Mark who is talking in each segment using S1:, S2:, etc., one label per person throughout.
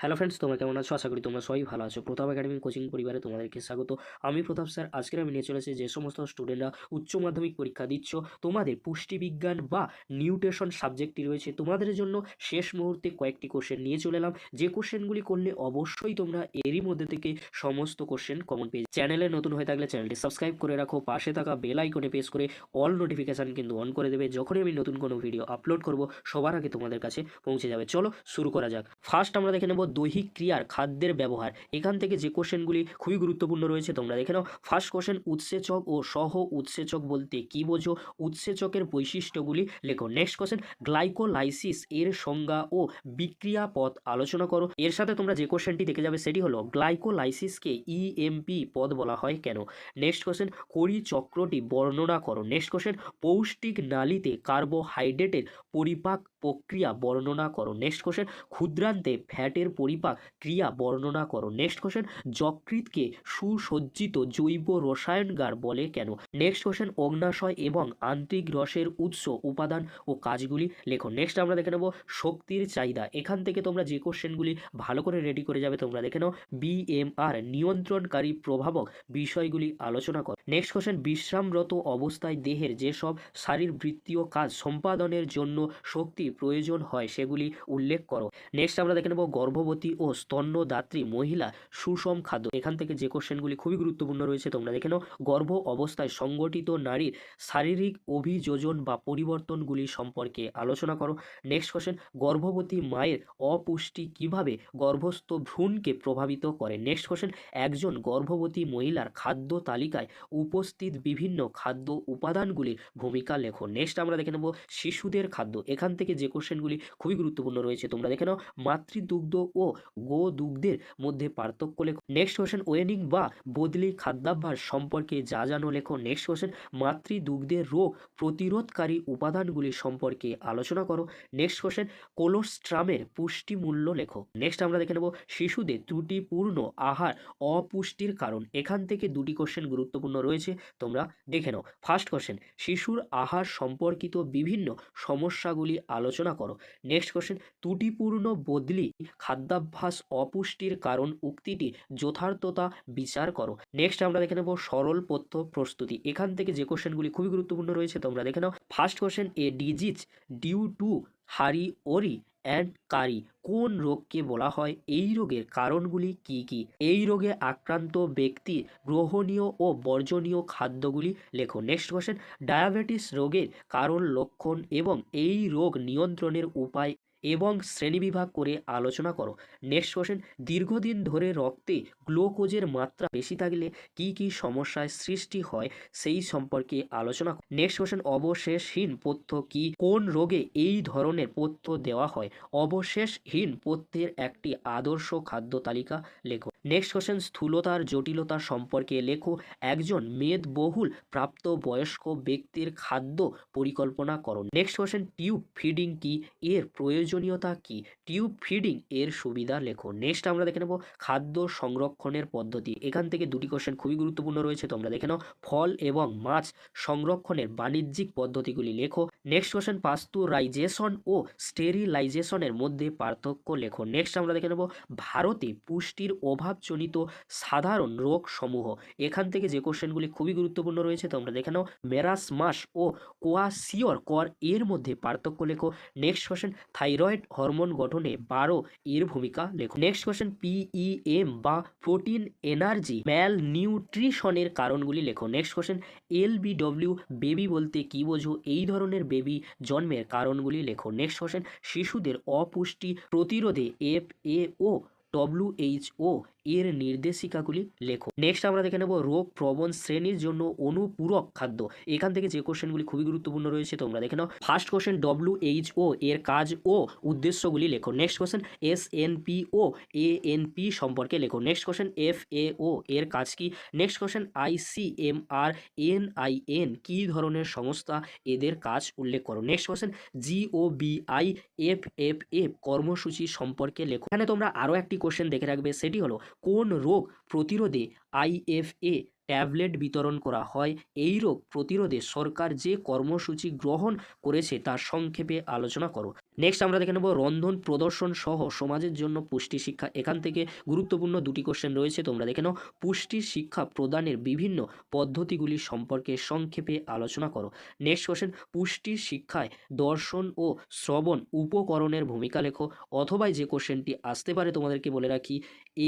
S1: Hello friends তোমরা কেমন আছো? আশা করি তোমরা সবাই ভালো আছো। প্রতাপ একাডেমি কোচিং পরিবারে তোমাদেরকে স্বাগত। আমি প্রতাপ স্যার, আজকের আমি নিয়ে চলেছি যে সমস্ত স্টুডেন্টরা উচ্চ মাধ্যমিক পরীক্ষা দিচ্ছ, তোমাদের পুষ্টিবিজ্ঞান বা নিউট্রিশন সাবজেক্টটি রয়েছে, তোমাদের জন্য শেষ মুহূর্তে কয়েকটি কোশ্চেন নিয়ে চলে এলাম। যে কোশ্চেনগুলি করলে অবশ্যই তোমরা এরই মধ্যে থেকে সমস্ত কোশ্চেন কমন পেয়ে চ্যানেলে নতুন হয়ে থাকলে চ্যানেলটি সাবস্ক্রাইব করে রাখো, পাশে থাকা বেল আইকনে প্রেস করে অল নোটিফিকেশান কিন্তু অন করে দেবে। যখনই আমি নতুন কোনো ভিডিও আপলোড করব, সবার আগে তোমাদের কাছে পৌঁছে যাবে। চলো শুরু করা যাক। ফার্স্ট আমরা দেখে নেব দৈহিক ক্রিয়ার খাদ্যের ব্যবহার। এখান থেকে যে কোশ্চেনগুলি খুবই গুরুত্বপূর্ণ রয়েছে, তোমরা দেখে নাও। ফার্স্ট কোশ্চেন উৎসেচক ও সহ উৎসেচক বলতে কি বোঝো? উৎসেচকের বৈশিষ্ট্যগুলি লেখো। নেক্সট কোশ্চেন গ্লাইকোলাইসিস এর সংজ্ঞা ও বিক্রিয়া পথ আলোচনা করো। এর সাথে তোমরা যে কোশ্চেনটি দেখে যাবে সেটি হলো গ্লাইকোলাইসিসকে ইএমপি পদ বলা হয় কেন? নেক্সট কোশ্চেন কড়ি চক্রটি বর্ণনা করো। নেক্সট কোশ্চেন পৌষ্টিক নালীতে কার্বোহাইড্রেটের পরিপাক প্রক্রিয়া বর্ণনা করো নেক্সট কোশ্চেন ক্ষুদ্রান্তে ফ্যাটের পরিপাক ক্রিয়া বর্ণনা করো নেক্সট কোশ্চেন যকৃতকে সুসজ্জিত জৈব রসায়নগার বলে কেন? নেক্সট কোশ্চেন অগ্নাশয় এবং আন্তরিক রসের উৎস, উপাদান ও কাজগুলি লেখো। নেক্সট আমরা দেখে নেব শক্তির চাহিদা। এখান থেকে তোমরা যে কোশ্চেনগুলি ভালো করে রেডি করে যাবে তোমরা দেখে নাও। বিএমআর নিয়ন্ত্রণকারী প্রভাবক বিষয়গুলি আলোচনা করো। নেক্সট কোশ্চেন বিশ্রামরত অবস্থায় দেহের যেসব শারীরবৃত্তীয় কাজ সম্পাদনের জন্য শক্তি প্রয়োজন হয় সেগুলি উল্লেখ করো। নেক্সট আমরা দেখে নেব গর্ভবতী ও স্তন্যদাত্রী মহিলা সুষম খাদ্য। এখান থেকে যে কোশ্চেনগুলি খুবই গুরুত্বপূর্ণ রয়েছে, তোমরা দেখে নাও। গর্ভ অবস্থায় সংগঠিত নারীর শারীরিক অভিযোজন বা পরিবর্তনগুলি সম্পর্কে আলোচনা করো। নেক্সট কোশ্চেন গর্ভবতী মায়ের অপুষ্টি কীভাবে গর্ভস্থ ভ্রূণকে প্রভাবিত করে? নেক্সট কোশ্চেন একজন গর্ভবতী মহিলার খাদ্য তালিকায় উপস্থিত বিভিন্ন খাদ্য উপাদানগুলির ভূমিকা লেখো। নেক্সট আমরা দেখে নেব শিশুদের খাদ্য। এখান থেকে যে কোশ্চেনগুলি খুবই গুরুত্বপূর্ণ রয়েছে, তোমরা দেখে নাও। মাতৃদুগ্ধ ও গো দুগ্ধের মধ্যে পার্থক্য লেখো। নেক্সট কোশ্চেন ওয়েনিং বা বদলি খাদ্যাভ্যাস সম্পর্কে যা জানো লেখো। নেক্সট কোশ্চেন মাতৃদুগ্ধের রোগ প্রতিরোধকারী উপাদানগুলি সম্পর্কে আলোচনা করো। নেক্সট কোশ্চেন কোলোস্ট্রামের পুষ্টি মূল্য লেখো। নেক্সট আমরা দেখে নেব শিশুদের ত্রুটিপূর্ণ আহার অপুষ্টির কারণ। এখান থেকে দুটি কোশ্চেন গুরুত্বপূর্ণ রয়েছে, তোমরা দেখে নাও। ফার্স্ট কোশ্চেন শিশুর আহার সম্পর্কিত বিভিন্ন সমস্যাগুলি আলোচনা করো। নেক্সট কোশ্চেন ত্রুটিপূর্ণ বদলি খাদ্যাভ্যাস অপুষ্টির কারণ উক্তিটি যথার্থতা বিচার করো। নেক্সট আমরা দেখে নেব সরল পথ্য প্রস্তুতি। এখান থেকে যে কোশ্চেনগুলি খুবই গুরুত্বপূর্ণ রয়েছে, তোমরা দেখে নাও। First question a disease due to hurry worry and কারি কোন রোগকে বলা হয়? এই রোগের কারণগুলি কি কি? এই রোগে আক্রান্ত ব্যক্তি গ্রহণীয় ও বর্জনীয় খাদ্যগুলি লেখো। Next question. ডায়াবেটিস রোগের কারণ, লক্ষণ এবং এই রোগ নিয়ন্ত্রণের উপায় এবং শ্রেণীবিভাগ করে আলোচনা করো। নেক্সট কোশ্চেন দীর্ঘদিন ধরে রক্তে গ্লুকোজের মাত্রা বেশি থাকলে কি কি সমস্যায় সৃষ্টি হয় সেই সম্পর্কে আলোচনা নেক্সট কোশ্চেন অবশেষহীন পথ্য কি? কোন রোগে এই ধরনের পথ্য দেওয়া হয়? অবশেষহীন পথ্যের একটি আদর্শ খাদ্য তালিকা লেখো। নেক্সট কোশ্চেন স্থূলতার জটিলতা সম্পর্কে লেখো। একজন মেদবহুল প্রাপ্ত বয়স্ক ব্যক্তির খাদ্য পরিকল্পনা করো। নেক্সট কোশ্চেন টিউব ফিডিং কি? এর প্রয়োজনীয়তা কি? টিউব ফিডিং এর সুবিধা লেখো। নেক্সট আমরা দেখে নেব খাদ্য সংরক্ষণের পদ্ধতি। এখান থেকে দুটি কোশ্চেন খুবই গুরুত্বপূর্ণ রয়েছে, তোমরা দেখে নাও। ফল এবং মাছ সংরক্ষণের বাণিজ্যিক পদ্ধতিগুলি লেখো। নেক্সট কোশ্চেন পাস্তুরাইজেশন ও স্টেরিলাইজেশনের মধ্যে পার্থক্য লেখো। নেক্সট আমরা দেখে নেব ভারতে পুষ্টির অভাবজনিত সাধারণ রোগ সমূহ এখান থেকে যে কোশ্চেনগুলি খুবই গুরুত্বপূর্ণ রয়েছে, তোমরা দেখে নাও। মেরাসমাস ও কোয়াসিওর কর এর মধ্যে পার্থক্য লেখো। নেক্সট কোশ্চেন থাইরয়েড হরমোন গঠনে বারো এর ভূমিকা লেখো। নেক্সট কোয়েশ্চেন পিইএম বা প্রোটিন এনার্জি ম্যাল নিউট্রিশনের কারণগুলি লেখো। নেক্সট কোশ্চেন এলবিডব্লিউ বেবি বলতে কি বোঝো? এই ধরনের বেবি জন্মের কারণগুলি লেখো। নেক্সট কোয়েশ্চেন শিশুদের অপুষ্টি প্রতিরোধে এফ এ ও ডব্লিউএইচও এর নির্দেশিকাগুলি লেখো। নেক্সট আমরা দেখে নেব রোগ প্রবণ শ্রেণির জন্য অনুপূরক খাদ্য। এখান থেকে যে কোশ্চেনগুলি খুবই গুরুত্বপূর্ণ রয়েছে, তোমরা দেখে নাও। ফার্স্ট কোশ্চেন ডব্লিউএইচও এর কাজ ও উদ্দেশ্যগুলি লেখো। Next question S N P O A N P সম্পর্কে লেখো। Next question F A O এর কাজ কি? Next question I C M R N I N কী ধরনের সংস্থা এদের কাজ উল্লেখ করো? Next question G O B I F F F কর্মসূচি সম্পর্কে লেখো। এখানে তোমরা আরও একটি কোশ্চেন দেখে রাখবে সেটি হলো কোন রোগ প্রতিরোধে আইএফএ ট্যাবলেট বিতরণ করা হয়। এই রোগ প্রতিরোধে সরকার যে কর্মসূচি গ্রহণ করেছে তার সংক্ষেপে আলোচনা করো। নেক্সট আমরা দেখে নেব রন্ধন প্রদর্শন সহ সমাজের জন্য পুষ্টি শিক্ষা। এখান থেকে গুরুত্বপূর্ণ দুটি কোশ্চেন রয়েছে। তোমরা দেখে নাও। পুষ্টি শিক্ষা প্রদানের বিভিন্ন পদ্ধতিগুলি সম্পর্কে সংক্ষেপে আলোচনা করো। নেক্সট কোশ্চেন পুষ্টি শিক্ষায় দর্শন ও শ্রবণ উপকরণের ভূমিকা লেখো। অথবা যে কোশ্চেনটি আসতে পারে তোমাদেরকে বলে রাখি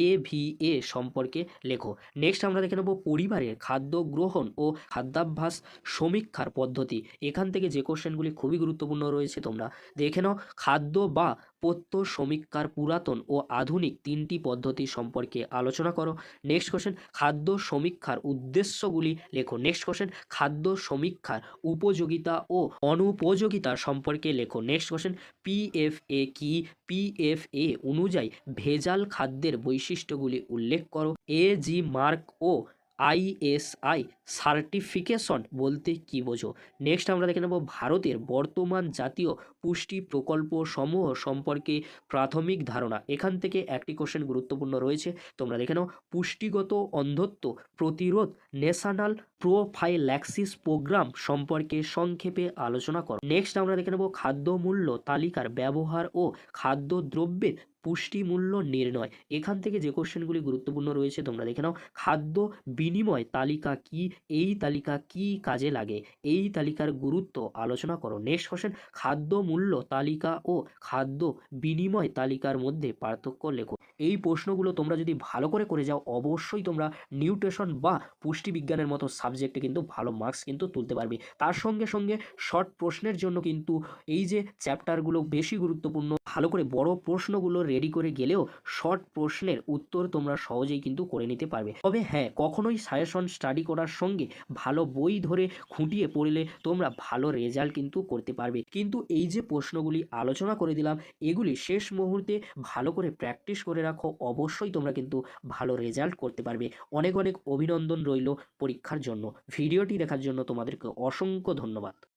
S1: এ ভি এ সম্পর্কে লেখো। নেক্সট আমরা দেখে নেব পরিবারের খাদ্য গ্রহণ ও খাদ্যাভ্যাস সমীক্ষার পদ্ধতি। এখান থেকে যে কোশ্চেনগুলি খুবই গুরুত্বপূর্ণ রয়েছে তোমরা। দেখে নাও, খাদ্য বা পত্য সমীক্ষার পুরাতন ও আধুনিক তিনটি পদ্ধতি সম্পর্কে আলোচনা করো। নেক্সট কোশ্চেন খাদ্য সমীক্ষার উদ্দেশ্যগুলি লেখো। নেক্সট কোশ্চেন খাদ্য সমীক্ষার উপযোগিতা ও অনুপযোগিতা সম্পর্কে লেখো। নেক্সট কোশ্চেন পিএফএ কি? পিএফএ অনুযায়ী ভেজাল খাদ্যের বৈশিষ্ট্যগুলি উল্লেখ করো। A G mark O ISI certification বলতে কি বোঝো? নেক্সট আমরা দেখে নেব ভারতের বর্তমান জাতীয় পুষ্টি প্রকল্প সমূহ সম্পর্কে প্রাথমিক ধারণা। এখান থেকে একটি কোশ্চেন গুরুত্বপূর্ণ রয়েছে। তোমরা দেখে নাও, পুষ্টিগত অন্ধত্ব প্রতিরোধ ন্যাশনাল প্রোফাইল্যাক্সিস প্রোগ্রাম সম্পর্কে সংক্ষেপে আলোচনা করো। নেক্সট আমরা দেখে নেব খাদ্য মূল্য তালিকার ব্যবহার ও খাদ্যদ্রব্যের পুষ্টি মূল্য নির্ণয়। এখান থেকে যে কোশ্চেনগুলি গুরুত্বপূর্ণ রয়েছে, তোমরা দেখে নাও, খাদ্য বিনিময় তালিকা কি এই তালিকা কি কাজে লাগে? এই তালিকার গুরুত্ব আলোচনা করো। নেক্সট কোশ্চেন খাদ্য মূল্য তালিকা ও খাদ্য বিনিময় তালিকার মধ্যে পার্থক্য লেখো। এই প্রশ্নগুলো তোমরা যদি ভালো করে করে যাও, অবশ্যই তোমরা নিউট্রিশন বা পুষ্টি বিজ্ঞানের মতো সাবজেক্টে কিন্তু ভালো মার্কস কিন্তু তুলতে পারবে। তার সঙ্গে সঙ্গে শর্ট প্রশ্নের জন্য কিন্তু এই যে চ্যাপ্টারগুলো বেশি গুরুত্বপূর্ণ, ভালো করে বড় প্রশ্নগুলো রেডি করে গেলেও শর্ট প্রশ্নের উত্তর তোমরা সহজেই কিন্তু করে নিতে পারবে। তবে হ্যাঁ কখনোই সাজেশন স্টাডি করার সঙ্গে ভালো বই ধরে খুঁটিয়ে পড়লে তোমরা ভালো রেজাল্ট কিন্তু করতে পারবে। কিন্তু এই যে প্রশ্নগুলি আলোচনা করে দিলাম, এগুলি শেষ মুহূর্তে ভালো করে প্র্যাকটিস করে রাখো, অবশ্যই তোমরা কিন্তু ভালো রেজাল্ট করতে পারবে। অনেক অনেক অভিনন্দন রইল পরীক্ষার জন্য। ভিডিওটি দেখার জন্য তোমাদেরকে অসংখ্য ধন্যবাদ।